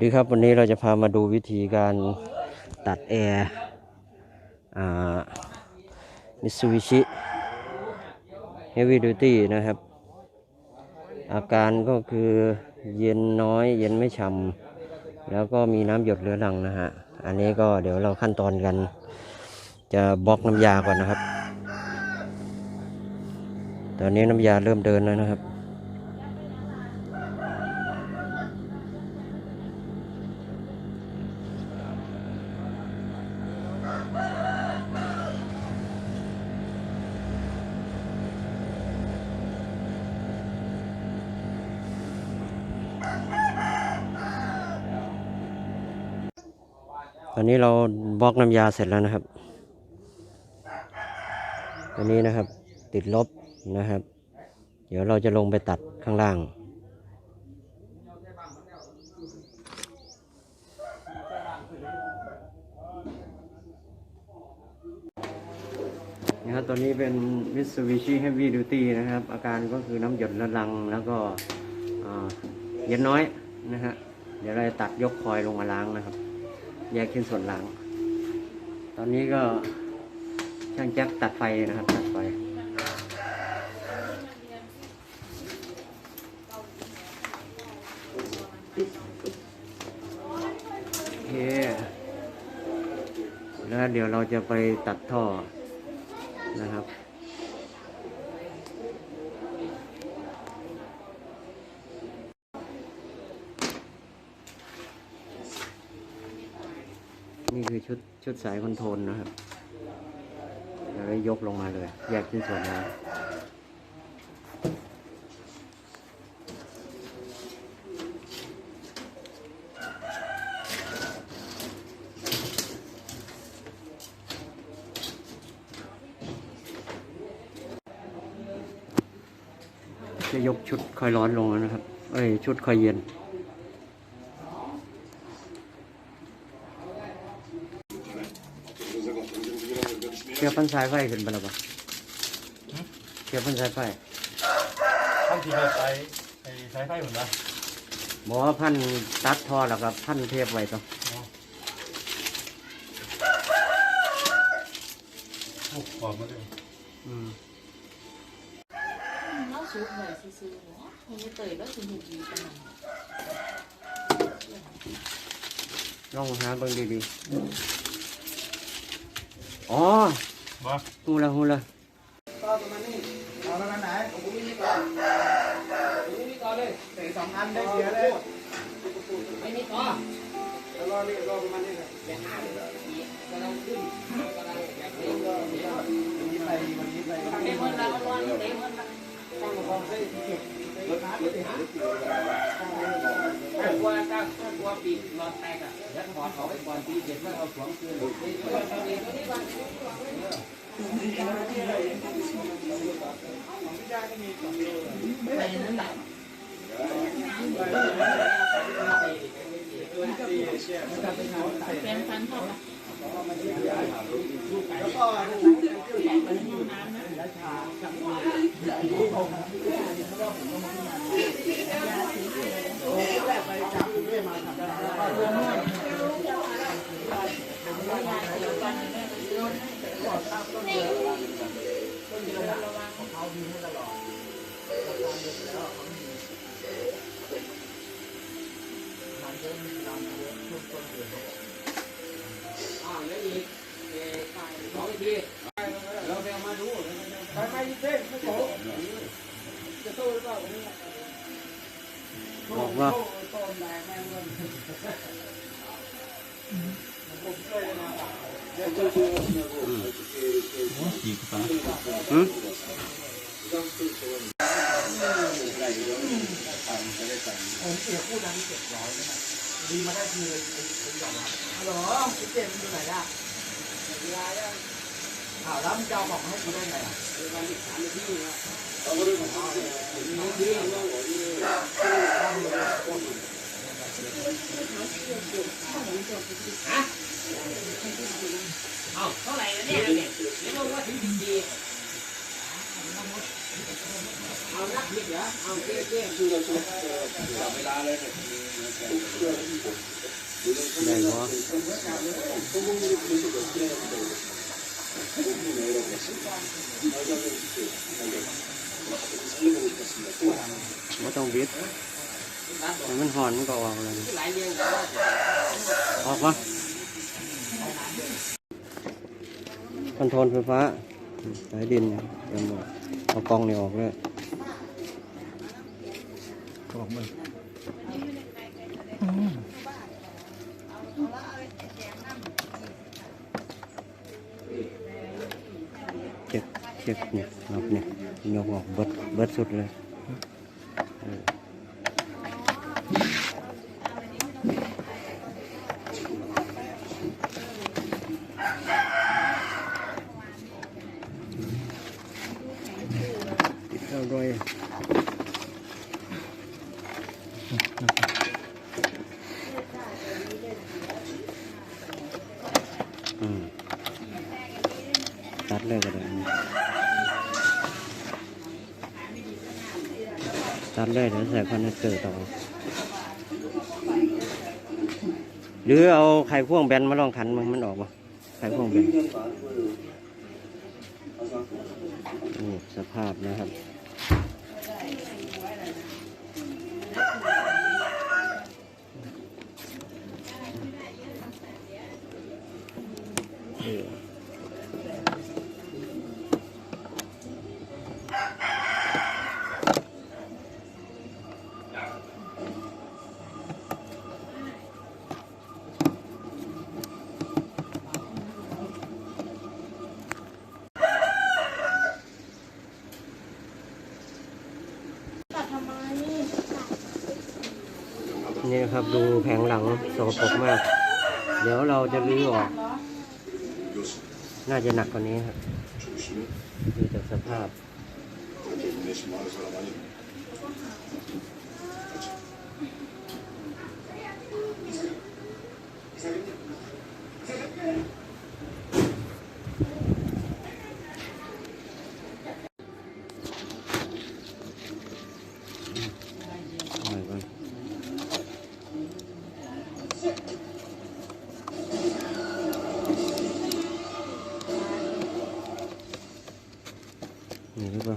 ดีครับวันนี้เราจะพามาดูวิธีการตัดแอร์มิตซูบิชิเฮฟวี่ดูตี้นะครับ อาการก็คือเย็นน้อยเย็นไม่ฉ่ำแล้วก็มีน้ำหยดเรื้อรังนะฮะ อันนี้ก็เดี๋ยวเราขั้นตอนกัน จะบล็อกน้ำยาก่อนนะครับ ตอนนี้น้ำยาเริ่มเดินแล้วนะครับ ตอนนี้เราบล็อกน้ำยาเสร็จแล้วนะครับอันนี้นะครับติดลบนะครับ เดี๋ยวเราจะลงไปตัดข้างล่าง นะครับตัวนี้เป็น Mitsubishi Heavy Duty นะครับ อาการก็คือน้ำหยดระลังแล้วก็เย็นน้อยนะฮะเดี๋ยวเราจะตัดยกคอยลงมาล้างนะครับ แยกชิ้นส่วนหล้างตอนนี้ก็ช่างแจ็คตัดไฟนะครับ ตัดไฟโอเคแล้วเดี๋ยวเราจะไปตัดท่อนะครับ นี่คือชุดชุดสายคอนโทรลนะครับเราได้ยกลงมาเลย แยกชิ้นส่วนมาจะยกชุดคอยร้อนลงแล้วนะครับ เอ้ย ชุดคอยเย็น ชื่อพันสายไฟขึ้นไปแล้วปะเชื่อพันสายไฟท่านที่ให้ใช้ไอ้ใช้ไฟเหมือนกันบอกว่าพันตัดทอแล้วก็พันเทปไว้ต่อโอ้ขอบมาเลยอืม nó sụt về xì xì nữa không có tời đó thì gì cả mà ลองหาเบิ่งดีๆ อ๋อบ่ฮูละฮูละเอาประมาณไหนผมมีนี่ก่อนผมมีนี่ก่อนเลยเตะสองอันได้เสียเลยไม่นี่ก่อนแล้วรอนี่รอประมาณนี้เลยเดี๋ยวหาเลยกำลังขึ้นกำลังแบบนี้ก็เดี๋ยววันนี้ไปวันนี้ไป để hơn là con loan để hơn là ตั้งกองให้เก็บรถน้ำเลย ถ้ากลัวถ้าถ้ากลัวปีกนอนแตกอะยัดถอดออกไปก่อนปีเด็ดแล้วเอาสวมคืน quen phán không à แล้วก็อ่าแล้วอีกเอ่อสองทีเราไปเอามาดูไปไปเส้นไม่โผล่จะ บอกว่าต้นแรงแม่งเลยผมเคยมาอีกปะหืมผมเสียคู่นั้นเจ็ดร้อยนะดีมาได้คือเป็นยอมรับ ฮัลโหลพี่เจมส์อยู่ไหนล่ะข่าวแล้วมึงจะเอาของให้กูได้ไงอะ เอาเท่าไหร่แล้วเนี่ยเนี่ยเดี๋ยวเราว่าถึงสิบปี เจ็บเจ็บเนี่ยงกเนี่ยงกออกเบิดเบิดสุดเลยหอนมันก็ออกเลย หลายเรื่องแต่ว่า ออกมาคอนโทรลไฟฟ้าสายดินเนี่ยเดี๋ยวหมดเอากล้องนี่ออกเลย ก็บอกมึง เช็คเช็คเนี่ยนับเนี่ยยกออกเบิดเบิดสุดเลยเออติดเข้าด้วยอืม ตัดเลยก็ได้ ตัดเลยเดี๋ยวใส่คอนเนคเตอร์ต่อ หรือเอาไข่พ่วงแบนมาลองขันมันมันออกป่ะไข่พ่วงแบนนี่สภาพนะครับตัด นี่นะครับ ดูแผงหลังสกปรกมาก เดี๋ยวเราจะรื้อออก น่าจะหนักกว่านี้ครับดูจากสภาพ เอาไว้ก่อน นี่หรือเปล่า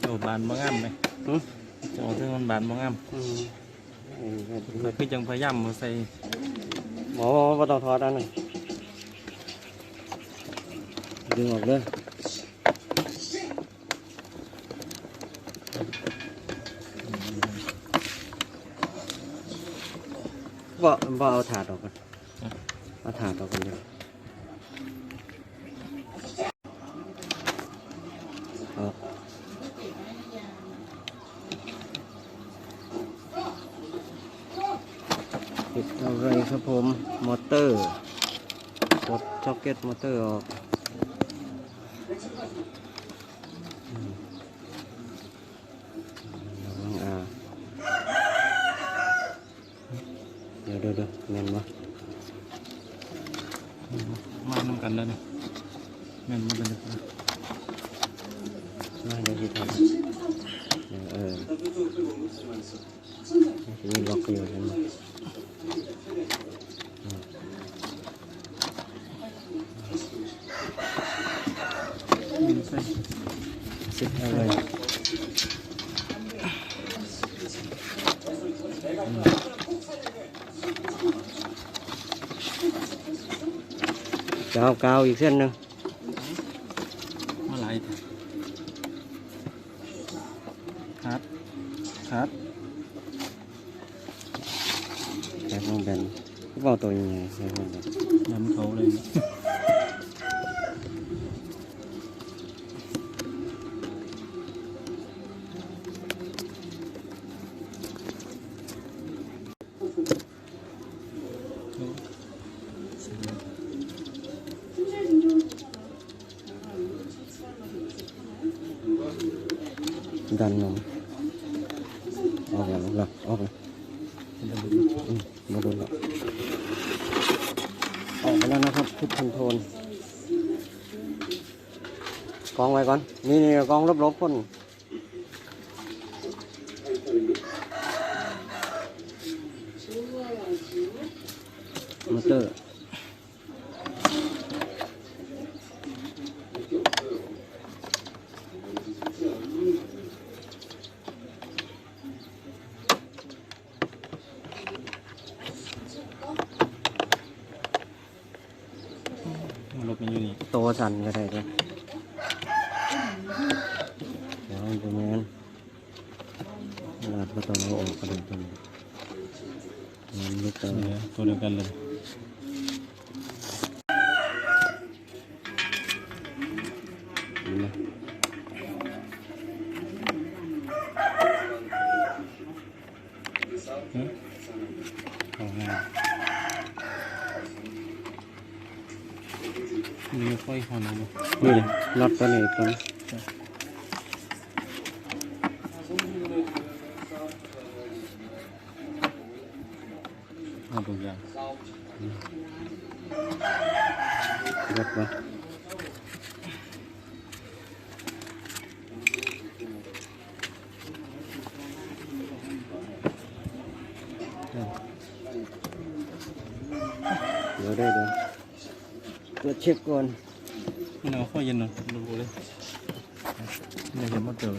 เจ้าบานมางามไหมหึเจ้าถึงมันบานมางาม อืมอืม คือคือจังพยายามมาใส่ หม อบอกว่าต้องถอดอันนั้นดึงออกเลยบ่บ่เอาถาดออกก่อนเอาถาดออกก่อนเลยออกปิดอะไรครับผม มอเตอร์กดช็อกเก็ตมอเตอร์ออกอืมระวังอ่าเดี๋ยวเดี๋ยวเดี๋ยวแมนวะ มานำกันแล้วนี่แม่นมาเป็นเด็กนะมาเดี๋ยวที่ทำเดี๋ยวเออนี่ล็อกอยู่เห็นไหมอืมมีใส่สิบอะไร กาวกาวอีกเส้นหนึ่งมาหลายครับครับ ใส่ของแบนก็บอกตัวยังไงใส่ของแบน ยำเขาเลยเสร็จแล้ว ดันลงออกแล้วออกแล้วออกแล้วเป็นระเบิดอืมาดนแล้วออกไปแล้วนะครับทุกคอนโทรลกองไว้ก่อน นี่นี่กองลบๆพ่นมอเตอร์ นี่โตสั่นก็ได้เลยเดี๋ยวมันจะแมนลาดก็ต้องเอาออกกระดูกตรงนี้มันไม่เติมเนี่ยตัวเดียวกันเลยนะเอาง่ นี่ค่อยหอนเลยนี่เลยรถตัวนี้ตัวนี้เอาทุกอย่างรถวะเดี๋ยวได้เดี๋ยวตรวจ เช็คก่อนมันเอาข้อเย็นหน่อยดูเลยเนี่ยเห็นมาเจอ